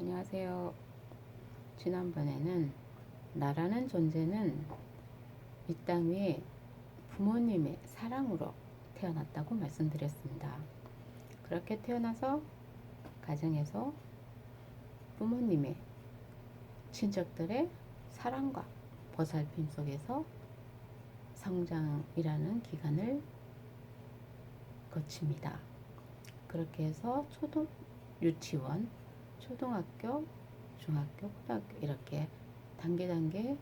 안녕하세요. 지난번에는 나라는 존재는 이 땅 위에 부모님의 사랑으로 태어났다고 말씀드렸습니다. 그렇게 태어나서 가정에서 부모님의 친척들의 사랑과 보살핌 속에서 성장이라는 기간을 거칩니다. 그렇게 해서 초등 유치원, 초등학교, 중학교, 고등학교 이렇게 단계 단계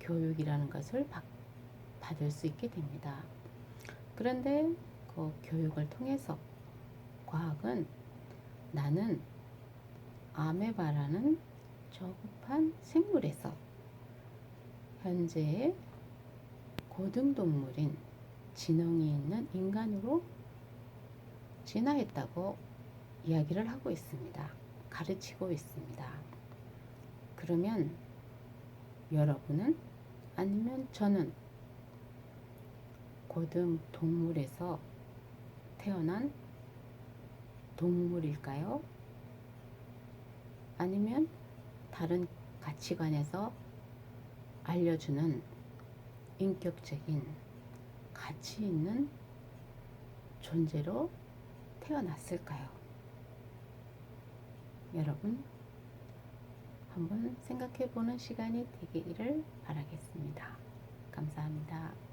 교육이라는 것을 받, 받을 수 있게 됩니다. 그런데 그 교육을 통해서 과학은 나는 아메바라는 저급한 생물에서 현재 고등동물인 지능이 있는 인간으로 진화했다고 이야기를 하고 있습니다. 가르치고 있습니다. 그러면 여러분은 아니면 저는 고등 동물에서 태어난 동물일까요? 아니면 다른 가치관에서 알려주는 인격적인 가치 있는 존재로 태어났을까요? 여러분, 한번 생각해 보는 시간이 되기를 바라겠습니다. 감사합니다.